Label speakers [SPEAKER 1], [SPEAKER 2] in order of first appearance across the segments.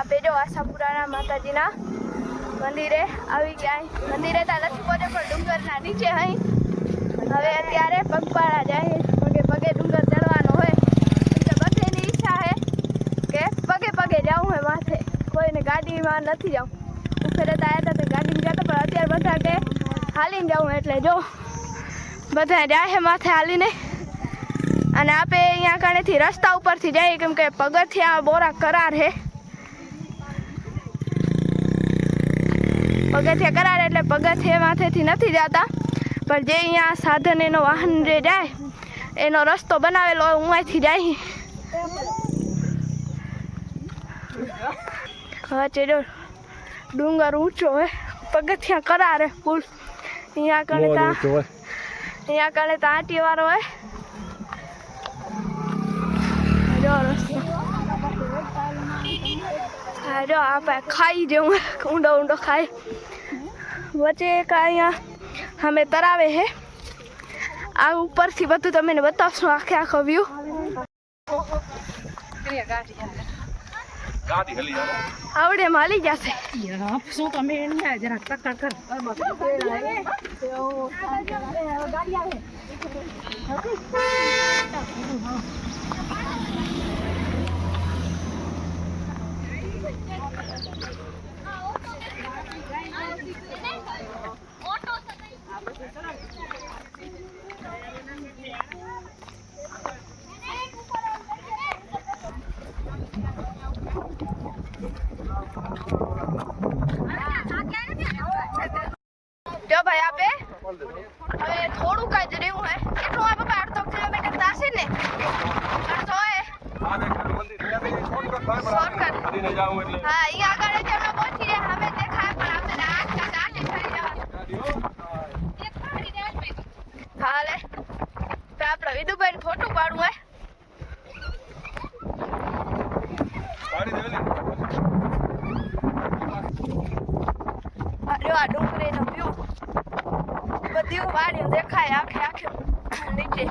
[SPEAKER 1] અને જો આશા આશાપુરાના માતાજીના મંદિરે આવી ગયા છે. મંદિરે ત્યાં નથી પહોંચે પણ ડુંગરના નીચે અહીં હવે અત્યારે પગપાળા જાય પગે પગે ડુંગર ચડવાનો હોય. કે બધાની ઈચ્છા છે કે પગે પગે જવું હોય માથે. કોઈને ગાડીમાં નથી જવું ઉપરે તો આવ્યા હતા તો ગાડીમાં જતા પણ અત્યારે બધા કે હાલીને જવું એટલે જો બધા જાય છે માથે હાલીને. અને આપે અહીંયા કણેથી રસ્તા ઉપરથી જઈએ, કેમ કે પગથિયા બોરા કરાર છે પગથિયા કરાડે એટલે પગથિયા માથેથી નથી જતા. પણ જે અહીંયા સાધન એનો વાહન જે જાય એનો રસ્તો બનાવેલો હોય ઉંઆથી જાય. હવે ચેડો ડુંગર ઊંચો હોય પગથિયા કરારે ફૂલ. અહીંયા કણે ત્યાં અહીંયા કણે ત્યાં આંટી વાળો હોય જો રસ્તો હા જો આપણે ખાઈ જેવું ઊંડો ઊંડો ખાય વચ્ચે એક અહીંયા અમે તરાવે છે આ ઉપરથી બધું તમને બતાવશું આખે આખો વ્યૂ
[SPEAKER 2] ગાડી
[SPEAKER 1] આવડે માલી જશે.
[SPEAKER 3] શું તમે એની જરા ટક્કર કર.
[SPEAKER 1] જો ભાઈ આપે હવે થોડુંક જ રહ્યું હે કેટલું આ પપ્પા અડધો કિલોમીટર થશે ને અડધો હે
[SPEAKER 2] આ દેખાડું મંદિર ત્યાંથી શોર્ટકટ થાય પણ
[SPEAKER 1] Shortcut.
[SPEAKER 2] એટલે.
[SPEAKER 1] હા ઈ આગળ જ અમે પહોંચી ગયા. હવે દેખાય પણ આપણે આજ કાંઈ આટે ફરી જવાનું. હાલે તો આપણે વિદુભાઈ ફોટો પાડવું હે
[SPEAKER 2] ગાડી દેલી
[SPEAKER 1] આ જો આ ડુંગળીનો વ્યૂ બધી વાડીઓ દેખાય આખે આખે નીચે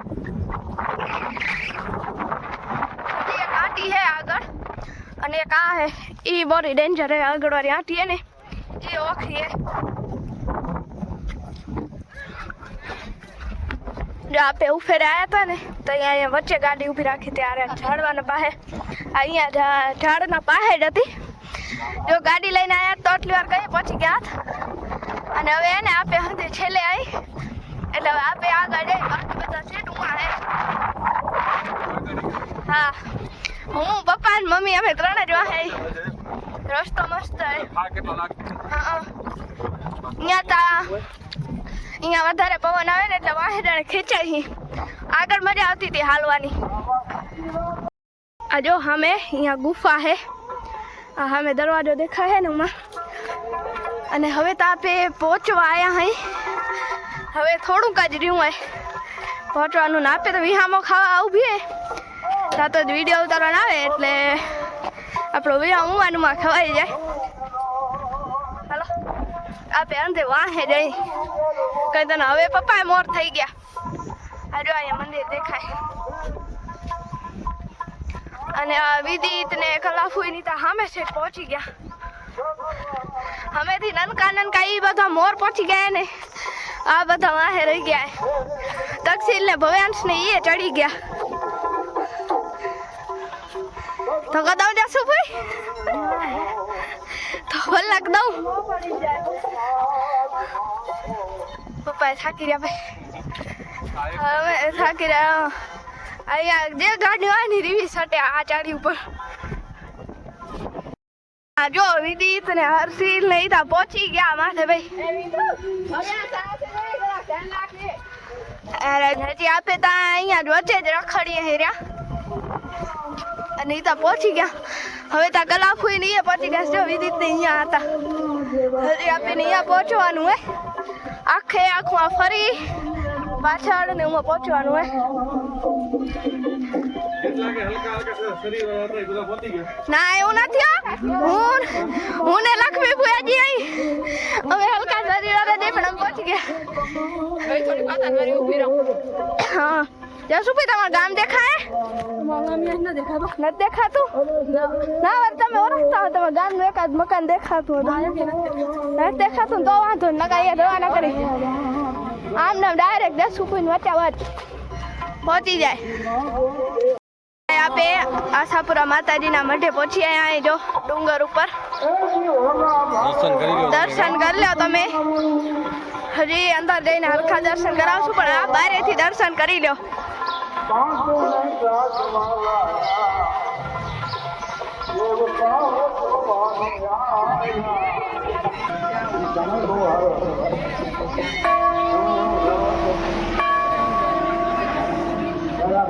[SPEAKER 1] હજી એક આંટી હે આગળ અને એક આ હે ઈ ડેન્જર હે આગળ વાળી એ ને એ. ઓખી જો આપે ઉફેરે આવ્યા હતા ને, તો અહીંયા વચ્ચે ગાડી ઊભી રાખી ત્યારે ઝાડવાના પાસે અહીંયા ઝાડના પાસે જ હતી. જો ગાડી લઈને આવ્યા તો આટલી વાર કઈ પહોંચી ગયા હતા. અને હવે એને આપે હંધે છેલ્લે આવી એટલે હવે આપે આગળ ગાડી બાકી બધા સેટુમાં હે. હા. હું પપ્પા ને મમ્મી અમે ત્રણ જ વાહે. રસ્તો મસ્ત અહીંયા તા અહીંયા વધારે પવન આવે ને એટલે વાહેડાને ખેંચાય હી આગળ મજા આવતી હતી હાલવાની આ જો હમે અહીંયા ગુફા હે આ હમે દરવાજો દેખાય હે ને ઉમાં અને હવે તો આપે પહોંચવા આવ્યા હઈ હવે થોડુંક જ રહ્યું હોય પહોંચવાનું ના આપે તો વિહામો ખાવા આવું હે ત્યાં તો વીડિયો ઉતારવાના આવે એટલે આપણો વિહામ ઉમાનુમાં ખવાઈ જાય હાલો આપે અંતે વાહે જઈ કઈ તને હવે પપ્પા મોર થઈ ગયા આ જો અહીંયા મંદિર દેખાય અને આ વિદિત ને કલાફુઈ ની સામે છે પહોંચી ગયા હમેથી નનકા નનકા ઈ બધા મોર પહોંચી ગયા ને આ બધા વાહે રહી ગયા તકસીલ ને ભવ્યાંશ ને ઈ ચડી ગયા તો કદાવ જાશું ભાઈ તો કલાક દઉં. પપ્પા થાકી રહ્યા ભાઈ. હવે થાકી રહ્યા અહીંયા જે ગાડી હોય ને રીવી સટે આ ચાડી ઉપર. જો, વિદિત ને હર્ષિલ ને ઈતા પહોંચી ગયા માથે ભાઈ. અરે, હજી આપે તા અહીંયા જ વચ્ચે જ રખડીએ હેર્યા અને તો પહોંચી ગયા. હવે તા ગલા ને એ પહોંચી ગયા. છે. જો વિદિત ને અહીંયા હતા. હજી આપે ને અહીંયા પહોંચવાનું હે. આખે આખું આ ફરી પાછળ ને હું પહોંચવાનું હે.
[SPEAKER 2] એ
[SPEAKER 1] ના એવું નથી હો. હું ને લક્ષ્મી ભુયાજી અહીં. અમે હલકા શરીર દે પણ અમે પહોંચી ગયા. હા. જસુભાઈ તમારું ગામ દેખાય? નથી દેખાતું? ના વાત તમે ઓળખતા હો તમે ગામનું એકાદ મકાન દેખાતું હતું નથી. દેખાતું તો વાંધો નકા અહીંયા રવાના કરી. આમ નામ ડાયરેક્ટ જસુભાઈ વચ્ચે વચ પહોંચી જાય. આપે આશાપુરા માતાજીના મઢે પહોંચી અહીંયા જો ડુંગર ઉપર.
[SPEAKER 2] દર્શન કરી લો
[SPEAKER 1] દર્શન કરી લો તમે. હજી અંદર જઈને હરખા દર્શન કરાવશું પણ આ બારેથી દર્શન કરી લો પાંચોને ગાજવા વાળા યોગ પાવ ભગવાન આયા જાણે બહુ આવે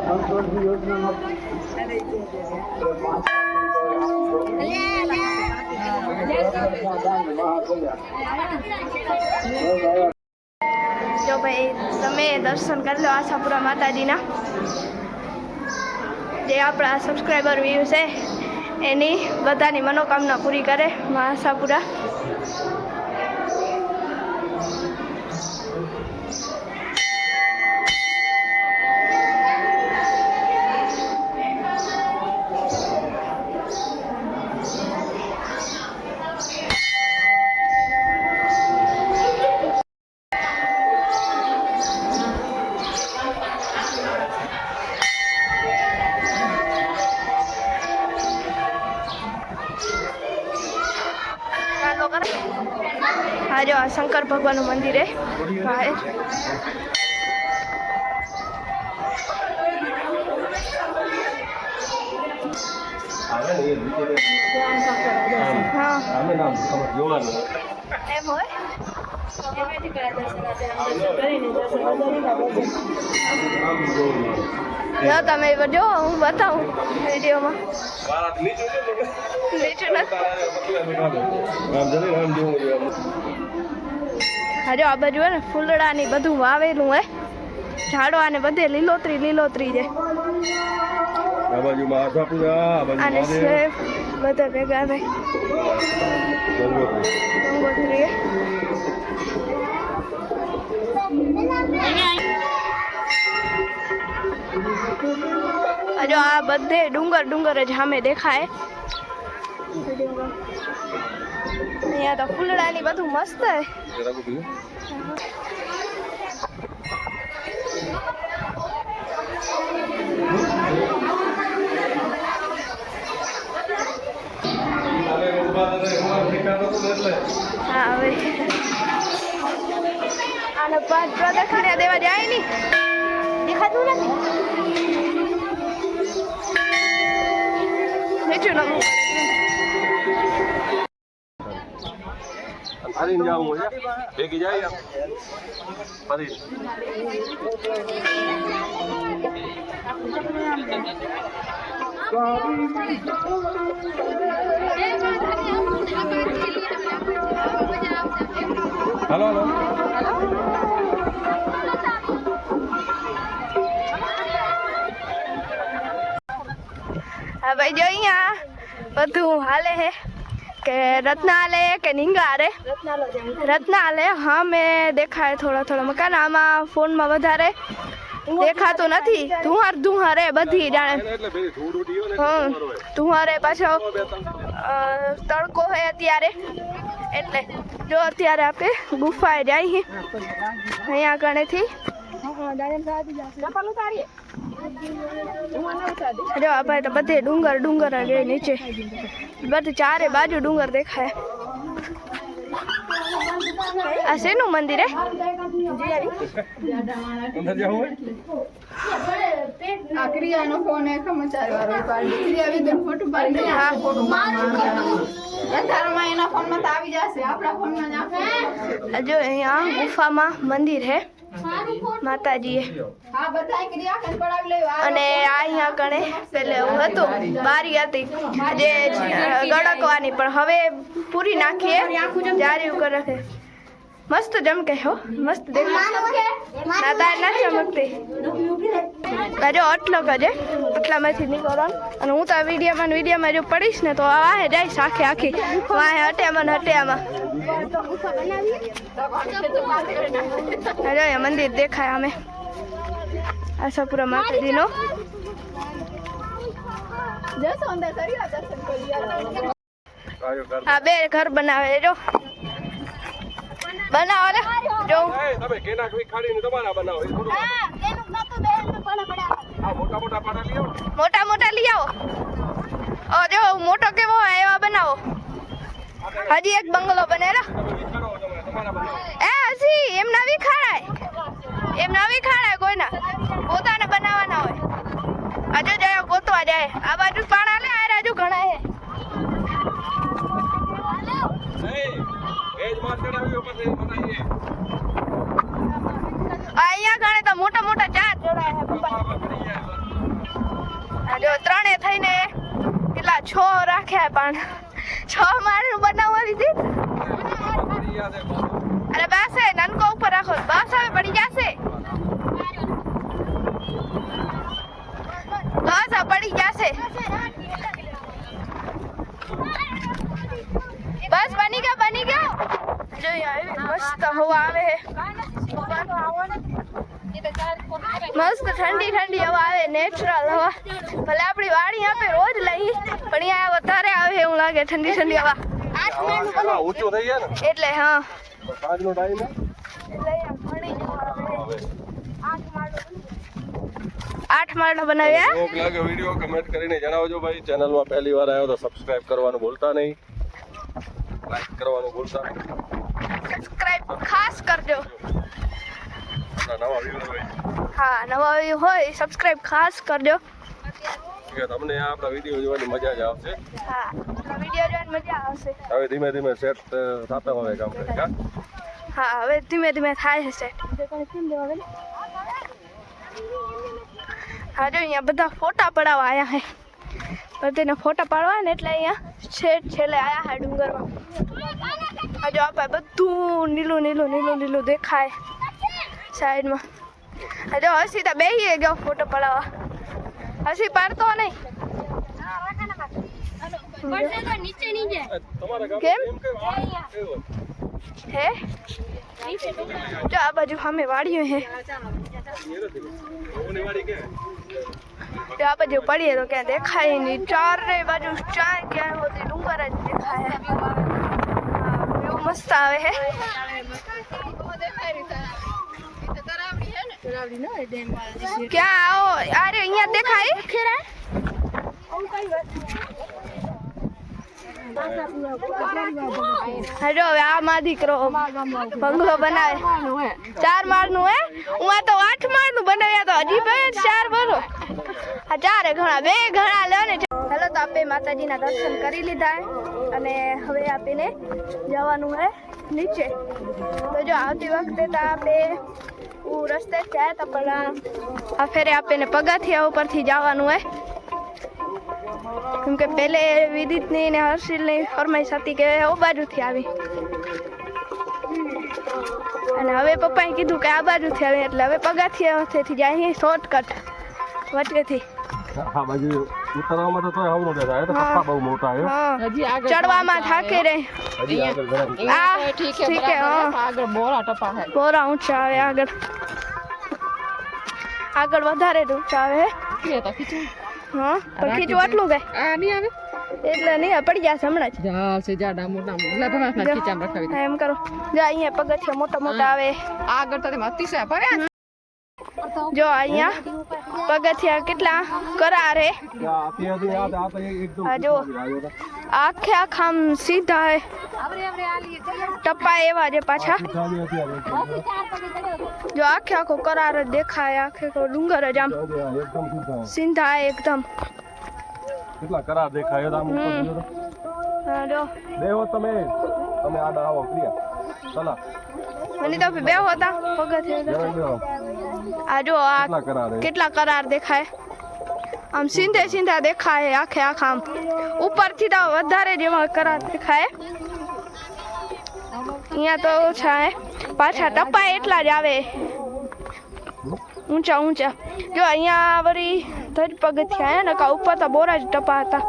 [SPEAKER 1] સંતોષની યોજનામાં
[SPEAKER 4] મહાકલ્યાણ
[SPEAKER 1] જો ભાઈ, તમે દર્શન કરી લો આશાપુરા માતાજીના. જે આપણા સબસ્ક્રાઈબર વ્યૂ છે, એની બધાની મનોકામના પૂરી કરે આશાપુરા. શંકર ભગવાનનું મંદિર હે. બહાર એમ હોય? જો તમે જો હું બતાવું વિડીયોમાં. હા જો આ બાજુ હે ને ફૂલડા ની બધું વાવેલું હે ઝાડવા ને બધે લીલોતરી લીલોતરી છે
[SPEAKER 2] આ બાજુમાં આશાપુરા આ બાજુ
[SPEAKER 1] અને
[SPEAKER 2] મહાદેવ
[SPEAKER 1] સેફ બધા ભેગા થઈ
[SPEAKER 2] ગંગોત્રી.
[SPEAKER 1] ગંગોત્રી હે. આ જો આ બધે ડુંગર ડુંગર જ સામે દેખાય અહીંયા તો ફૂલડાની બધું મસ્ત હે. હવે. આનો પાંચ પ્રદક્ષિણા દેવા જાય ની. દેખાતું નથી.
[SPEAKER 2] હારીને જાવું છે ભેગી જાય ફરી હલો હલો.
[SPEAKER 1] હા ભાઈ જો અહીંયા બધું હાલે હે. કે રત્નાલય કે નિંગારે? રત્નાલય, હા, મેં દેખાય થોડો થોડો મકાન. આમાં ફોનમાં વધારે દેખાતો નથી. ધુહાર ધુહાર બધી જાણે.
[SPEAKER 2] હોય.
[SPEAKER 1] પાછો તડકો હે અત્યારે. એટલે જો અત્યારે આપણે ગુફાએ જાય અહીંયા ગણેથી જો આપણે બધે ડુંગર ડુંગર નીચે. બધી ચારે બાજુ ડુંગર દેખાય. આ શેનું મંદિર હે?
[SPEAKER 5] જો
[SPEAKER 1] અહીંયા ગુફામાં મંદિર હે. માતાજીએ. અને અહીંયા કણે પેલે હતું બારી હતી જે ગડકવાની પણ હવે પૂરી નાખીએ જારી રાખે. મસ્ત ચમકે હો મસ્ત ના તાર ના ચમકતી. જો આટલો કજે આટલામાંથી નીકળવાનું અને હું તો આ વિડીયોમાં વિડીયોમાં જો પડીશ ને તો આહે વાહે જઈશ આખી. આખી વાહે હટ્યામાં ને હટ્યામાં. આ જો મંદિર દેખાય અમે આશાપુરા માતાજીનો. આ બે ઘર બનાવે જો. બનાવો રે જો.
[SPEAKER 2] તમે કેના કોઈ ખાડીને તમારા બનાવો એ થોડું આ મોટા મોટા પાડા લઈ આવો
[SPEAKER 1] મોટા મોટા લઈ આવો. ઓ જો મોટો કેવો એવા બનાવો. હજી એક બંગલો
[SPEAKER 2] બને બનાવો.
[SPEAKER 1] એ હજી એમ ના વિખાડાય. એમ ના વિખાડાય કોઈના. પોતાને બનાવવાના હોય. હજુ જાય ગોતવા જાય. આ બાજુ પાણા લે આ રાજુ ઘણા હે. અહીંયા ગણે તો મોટા મોટા ચાર જોડાયા હે પપ્પા
[SPEAKER 2] બાબા પડી જાય
[SPEAKER 1] આ જો ત્રણે થઈને કેટલા છ રાખ્યા પણ. છ માળનું બનાવવા દીધી.
[SPEAKER 2] પડી યાદ હે બાબા.
[SPEAKER 1] અરે બસ હે નનકો ઉપર રાખો. બસ હવે પડી જશે. બસ આ પડી જશે. બસ બની ગયો બની ગયો મસ્ત હવા આવે મસ્ત ઠંડી ઠંડી હવા આવે નેચરલ હવા. ભલે આપણી વાડી આપે રોજ લઈ પણ અહીંયા વધારે આવે એવું લાગે ઠંડી ઠંડી હવા. એટલે હા. આઠ માળનો બનાવ્યા?
[SPEAKER 2] જોક લાગે વીડિયો કમેન્ટ કરીને જણાવજો ભાઈ. ચેનલમાં પહેલી વાર આવ્યો તો સબસ્ક્રાઇબ કરવાનું ભૂલતા નહીં. લાઈક કરવાનું ભૂલતા નહીં.
[SPEAKER 1] સબસ્ક્રાઇબ ખાસ કરજો હા નવા વ્યૂ હોય સબસ્ક્રાઇબ ખાસ કરજો
[SPEAKER 2] તમને આ આપણા વીડિયો જોવાની મજા જ આવશે.
[SPEAKER 1] હા વીડિયો જોવાની મજા આવશે.
[SPEAKER 2] હવે ધીમે ધીમે સેટ થતા હવે કામ કરે
[SPEAKER 1] હા? હવે ધીમે ધીમે થાય છે હા જો અહીંયા બધા ફોટા પડાવવા આવ્યા હે. બધાને ફોટા પાડવા ને એટલે અહીંયા છેટ છેલ્લે આવ્યા હે ડુંગરમાં. આ જો આપણે બધું નીલું નીલું નીલું નીલું દેખાય સાઈડમાં. આ જો હસી તો બેહીએ ગયો ફોટો પડાવવા. હસી પાડતો નહીં. કેમ? હે? જો આ બાજુ સામે વાડીઓ હે આ બાજુ પડીએ તો ક્યાં દેખાય નહીં. ચારે બાજુ ચાય ક્યાં હોતી ડુંગર જ દેખાય. મસ્ત આવે હે ક્યાં આવો અરે અહીંયા દેખાય હા જો હવે આ માં દીકરો બંગલો બનાવે ચાર માળનું હે હું આ તો આઠ માળનું બનાવ્યા તો હજી બે ચાર બરો આ ચારે ઘણા બે ઘણા લે ને હેલો તો આપે માતાજીના દર્શન કરી લીધા હે અને હવે આપીને જવાનું હે નીચે. તો જો આવતી વખતે તો આપણે હું રસ્તે જ જાય તો પણ આ ફેરે આપીને પગાથિયા ઉપરથી જવાનું હે. કેમ કે પહેલે વિદિતની ને હર્ષિલની ફરમાઈશ હતી કે ઓ બાજુથી આવી. અને હવે પપ્પાએ કીધું કે આ બાજુથી આવી, એટલે હવે પગાથિયાથી જાય શોર્ટકટ વચ્ચેથી.
[SPEAKER 2] હા, બાજુ ઉતરવામાં તો આવું આવડું દેખાય તો પપ્પા બહુ મોટા છે
[SPEAKER 3] હજી આગળ
[SPEAKER 1] ચડવામાં થાકે રે.
[SPEAKER 2] હજી આગળ ઘણા
[SPEAKER 1] આ
[SPEAKER 3] ઠીક છે
[SPEAKER 1] ઠીક હે હા.
[SPEAKER 3] હે, આગળ બોરા ટપા હે.
[SPEAKER 1] બોરા ઊંચા આવે આગળ. આગળ વધારે ઊંચા આવે
[SPEAKER 3] કે તો ખીચું
[SPEAKER 1] હા પણ ખીચું આટલું ગઈ
[SPEAKER 3] આ નહીં આવે?
[SPEAKER 1] એટલે નહીં પડી ગયા હમણાં જ.
[SPEAKER 3] જા છે જાડા મોટા એટલે તમે આપણા ખીચામાં રખાવી
[SPEAKER 1] એમ કરો. જો અહીંયા પગથિયા મોટા મોટા આવે.
[SPEAKER 3] આગળ તો તેમાં અતિશય ભર્યા
[SPEAKER 1] જો અહીંયા પગથિયા કેટલા કરાર જો. આખે આખા આમ સીધા હે. ટપ્પા એવા છે પાછા. જો આખે આખો કરાર જ દેખાય આખે આખો ડુંગર જ આમ
[SPEAKER 2] એકદમ સીધા
[SPEAKER 1] એકદમ.
[SPEAKER 2] કેટલા કરાર દેખાય આમ
[SPEAKER 1] જો.
[SPEAKER 2] દેવો તમે. તમે આડા આવો ક્રિયા. ચલા.
[SPEAKER 1] મને તો બે હતા પગથિયા આ જો આ
[SPEAKER 2] કેટલા કરાર?
[SPEAKER 1] દેખાય? આમ સીધે સીધા દેખાય આખે આખા આમ. ઉપરથી તો વધારે જેવા કરાર દેખાય. અહીંયા તો ઓછા પાછા ટપ્પા એટલા જ આવે. ઊંચા ઊંચા. જો અહીંયા વળી ધજ પગથિયા ને કા ઉપર તો બોરા જ ટપા હતા.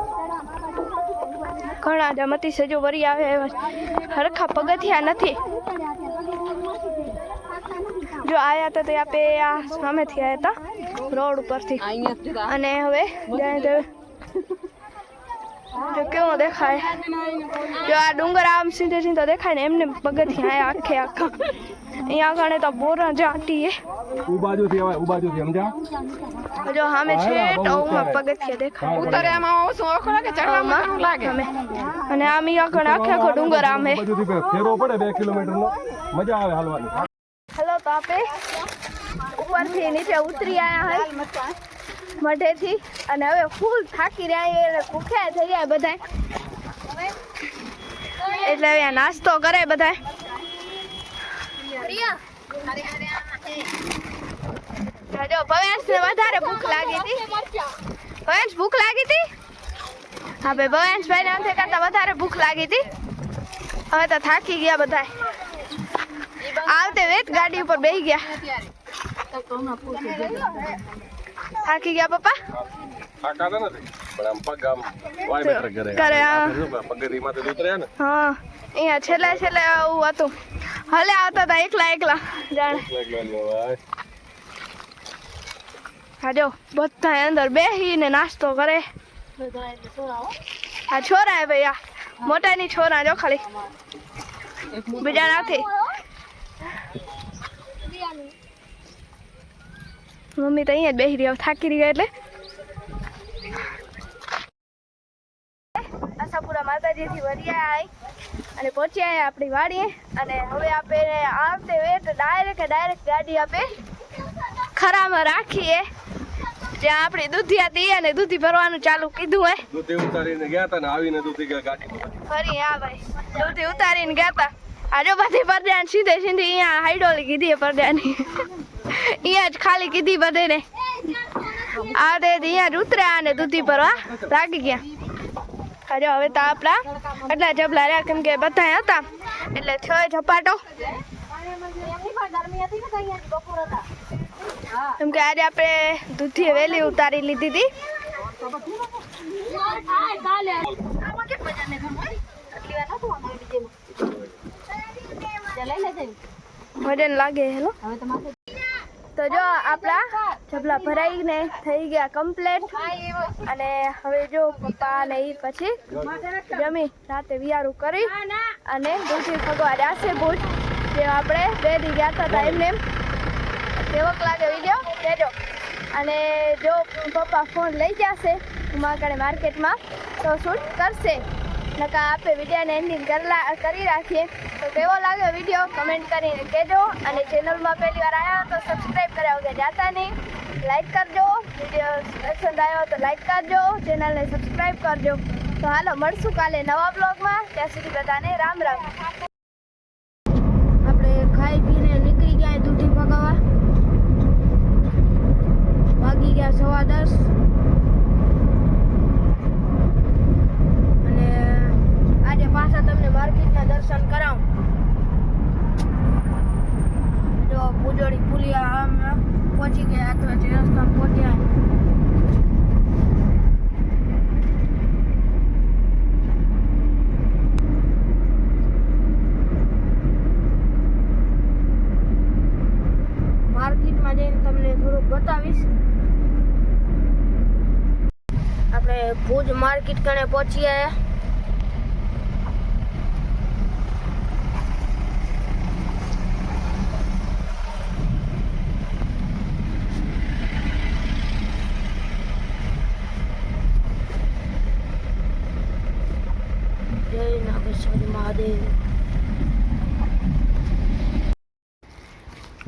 [SPEAKER 1] ઘણા જમતી મતી સજો વરી આવે હરખા પગથિયા નથી. જો આયા હતા તે આપે આ સામેથી આવ્યા હતા રોડ ઉપરથી. અને હવે જો કેવો દેખાય. જો આ ડુંગર આમ સીધે સીધો દેખાય ને એમને પગથિયા આખે આખા. અહીંયા આગળ તો બોરા જાટી
[SPEAKER 2] જો થી ઊભા જો થી સમજા
[SPEAKER 1] જો હામે છે ટોમાં પગથિયા દેખાય.
[SPEAKER 3] ઉતરે એમાં ઓછું ઓળખો લાગે? ચડવામાં ઘણું લાગે?
[SPEAKER 1] અમે અને આમ ઈ આગળ આખે આખો ડુંગર આમે. હે
[SPEAKER 2] ફેરવો પડે બે કિલોમીટરનો. મજા આવે હાલવાની.
[SPEAKER 1] હેલો તો આપે ઉપરથી નીચે ઉતરી આયા હોય મઢેથી. અને હવે ફૂલ થાકી રહ્યા અને ભૂખ્યા થઈ ગયા બધા એટલે હવે નાસ્તો કરે બધા જો ભવેશ ને વધારે ભૂખ લાગી હતી. ભવેશ ભૂખ લાગી હતી? હા ભાઈ ભવેશ ને અંતે કરતા વધારે ભૂખ લાગી હતી. હવે તો થાકી ગયા બધા આવતે વેત ગાડી ઉપર બેસી ગયા. થાકી ગયા પપ્પા? છેલ્લે છેલ્લે આવું હતું. હલે આવતા હતા એકલા એકલા. જાણે. હા, જો બધા અંદર બેસીને નાસ્તો કરે. હા છોરા ભાઈ આ મોટા ની છોરા, જો ખાલી. બીજા નથી મમ્મી તો અહીંયા જ બેસી રહ્યા થાકી રહ્યા એટલે. આશાપુરા માતાજીથી વરિયા આવી અને પહોંચ્યા આપણી વાડીએ. અને હવે આપણે આવતે તો ડાયરેક્ટ ડાયરેક્ટ ગાડી આપે. ખરામાં રાખીએ. જ્યાં આપણી દૂધિયા દઈએ અને દૂધી ભરવાનું ચાલુ કીધું હે
[SPEAKER 2] દૂધી ઉતારીને ગયા હતા ને આવીને દૂધી ગાડી
[SPEAKER 1] ફરી હા ભાઈ. દૂધી ઉતારીને ગયા હતા. આજો બધી પરદાન સીધે સીધી અહીંયા હાઈડોલી કીધી પરદાની અહીંયા જ ખાલી કીધી બધેને આ દે અહીંયા જ ઉતર્યા અને દૂધી ભરવા લાગી ગયા. હજો હવે તો આપણા એટલા જબલા રહ્યા કેમ કે બધા હતા. એટલે થયો ઝપાટો. કેમ કે આજે આપણે દૂધી વેલી ઉતારી લીધી હતી વજન લાગે, હેલો? તો જો આપણા જબલા ભરાઈને થઈ ગયા કમ્પ્લેટ અને હવે જો પપ્પા ને એ પછી જમી, રાતે વિયારું કરી અને દૂધી ભગવાન જાશે ભૂજ જે આપણે બે દી ગયા હતા એમને એમ. કેવોક લાગે વીડિયો કહેજો અને જો પપ્પા ફોન લઈ જશે ઉમા કણે માર્કેટમાં તો શૂટ કરશે. નકા આપણે વિડીયોને એન્ડિંગ કરી રાખીએ. તો કેવો લાગ્યો વીડિયો? કમેન્ટ કરીને કહેજો. અને ચેનલમાં પહેલી વાર આવ્યા તો સબસ્ક્રાઈબ કર્યા વગર જાતા નહીં. લાઈક કરજો. વીડિયો પસંદ આવ્યો તો લાઈક કરજો. ચેનલને સબસ્ક્રાઈબ કરજો. તો હાલો, મળશું કાલે નવા બ્લોગમાં ત્યાં સુધી બધાને રામ રામ આપણે ખાઈ પીને નીકળી ગયા દૂધી પકાવવા વાગી ગયા સવા દસ અને આજે પાછા તમને માર્કેટના દર્શન કરાવું જો આમ આમ પહોંચી ગયા તો હજી રસ્તા પહોંચ્યા માર્કેટમાં જઈને તમને થોડુંક બતાવીશ. આપણે ભુજ માર્કેટ કણે પહોંચી આવ્યા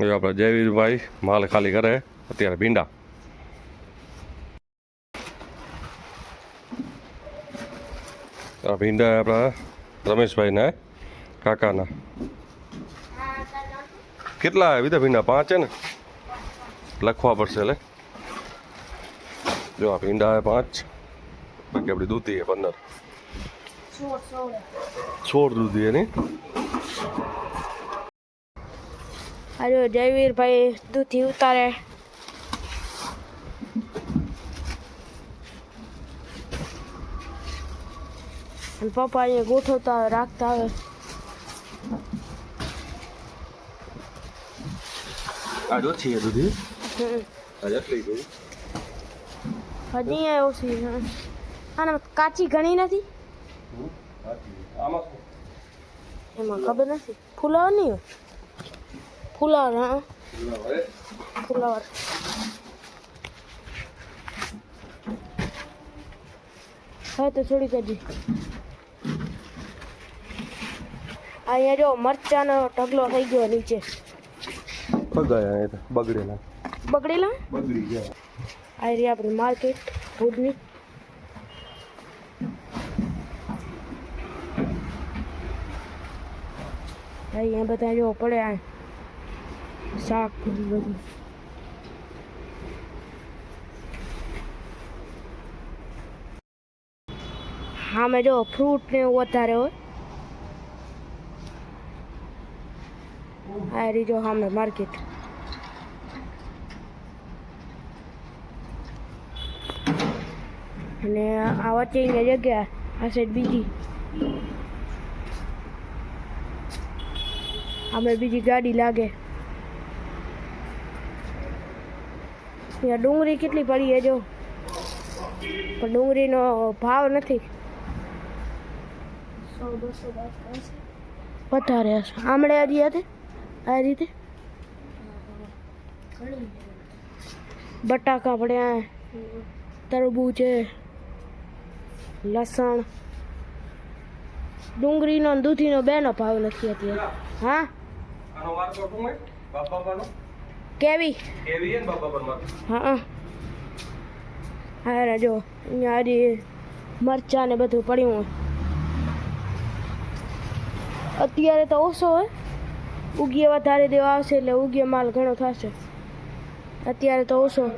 [SPEAKER 2] એ આપણે જયવીરભાઈ માલ ખાલી કરે અત્યારે ભીંડા. આ ભીંડા આપણા રમેશભાઈના કાકાના. કેટલા વિધા ભીંડા? પાંચ છે ને? લખવા પડશે એટલે જો આ ભીંડા હે પાંચ બાકી આપણી દૂધી હે પંદર. છોડ દૂધી એની.
[SPEAKER 1] અરે જયવીરભાઈ દૂધી ઉતારે. પપ્પા અહીંયા ગોઠવતા હોય, રાખતા આવે
[SPEAKER 2] આ છે દૂધી.
[SPEAKER 6] હજી આવ્યો છે હા. આને કાચી ઘણી નથી?
[SPEAKER 2] આમાં
[SPEAKER 6] એમાં ખબર નથી? ફુલાવર નહીં હોય? હા
[SPEAKER 2] ના, હવે
[SPEAKER 6] ફુલાવર હવે તો થોડીક હજી અહીંયા જો મરચાનો ઢગલો થઈ ગયો નીચે
[SPEAKER 2] પગાયા એ તો બગડેલા
[SPEAKER 6] બગડેલા
[SPEAKER 2] બગડી ગયા
[SPEAKER 6] આ રહી આપણી માર્કેટ ભુજની અહીંયા બધા જો પડ્યા શાક ને બધું હા મેં જો ફ્રૂટ ને એવું વધારે હોય આ રહી જો સામે માર્કેટ અને આ વચ્ચે અહીંયા જગ્યા આ સાઈડ બીજી અમે બીજી ગાડી લાગે અહીંયા ડુંગળી કેટલી પડી છે જો. પણ ડુંગળીનો ભાવ નથી. વધારે હશે. આમળે હજી હતી આ રીતે. બટાકા પડ્યા તરબૂચ, લસણ. ડુંગળીનો દૂધીનો બેનો ભાવ નથી અત્યારે. હા? કેવી?
[SPEAKER 2] કેવી હે ને બાપ
[SPEAKER 6] હા હા. જો અહીંયા હજી મરચાં ને બધું પડ્યું હોય. અત્યારે તો ઓછો હોય. ઉગીએ વધારે દેવા આવશે એટલે ઉગીએ માલ ઘણો થશે. અત્યારે તો ઓછો.